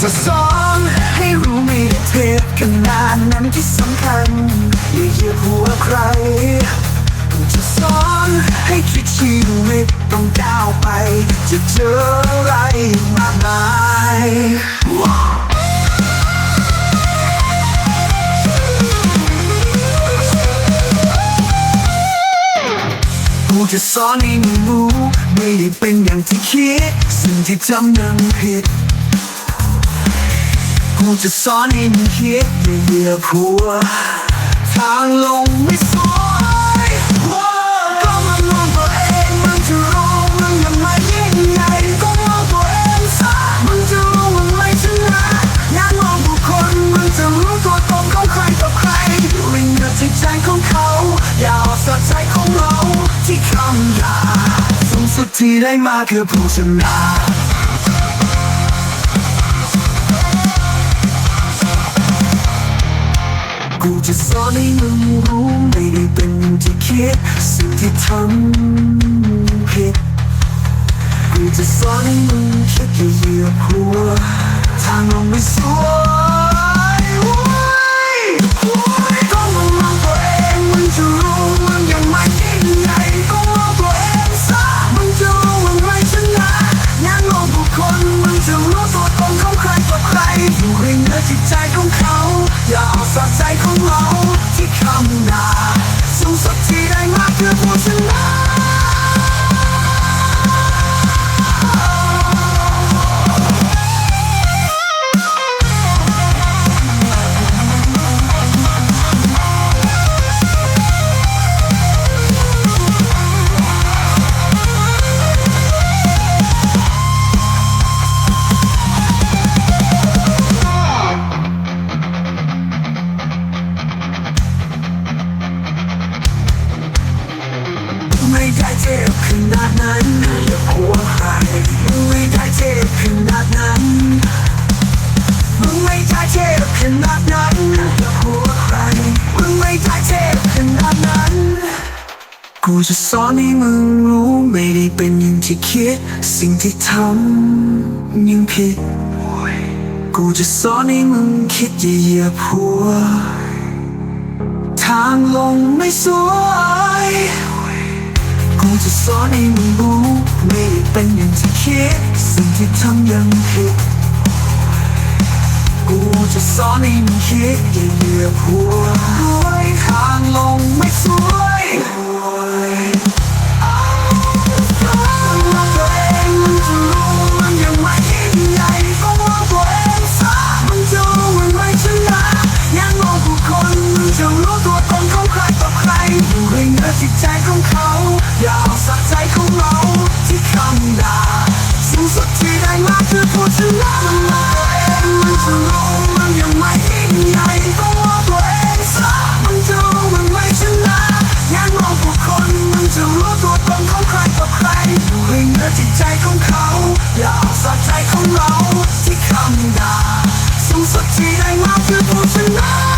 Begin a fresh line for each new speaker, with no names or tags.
จะสอนให้รู้ไม่ได้เทียบกันนานนั้นที่สำคัญ อย่าเหยียบหัวใคร จะสอนให้ชีวิตต้องก้าไป จะเจออะไรมากมาย จะสอนให้มึงรู้ไม่ได้เป็นอย่างที่คิด สิ่งที่จำนั้นผิด กูจะสอนให้มึงคิดอย่าเหยียบหัว ทางลงไม่สวย ได้มาคือผู้ชนะกูจะสอนให้มึงรู้ไม่ได้เป็นอย่างที่คิดสิ่งที่ทำผิดกูจะสอนให้มึงคิดอย่าเหยียบหัวทางลงไม่สวย ไกูจะสอนให้มึงรู้ไม่ได้เป็นอย่างที่คิด สิ่งที่ทำยังผิด กูจะสอนให้มึงคิดอย่าเหยียบหัว ทางลงไม่สวยกูจะสอนให้มึงรู้ไม่ได้เป็นอย่างที่คิด สิ่งที่ทำยังผิด กูจะสอนให้มึงคิดอย่าเหยียบหัวทางลง ที่ใจของเขาอย่าเอาสักใจของเราที่คำด่าสูงสุดที่ได้มาคือผู้ชนะมันมาเองมันจะรู้มันยังไม่ยิ่งใหญ่ต้องว่าตัวเองซะมันจะรู้มันไม่ชนะงานมองผู้คนมันจะรู้ตัวตนของใครต่อใครดูให้เนื้อจิตใจของเขาอย่าเอาสักใจของเราที่คำด่าสูงสุดที่ได้มาคือผู้ชนะ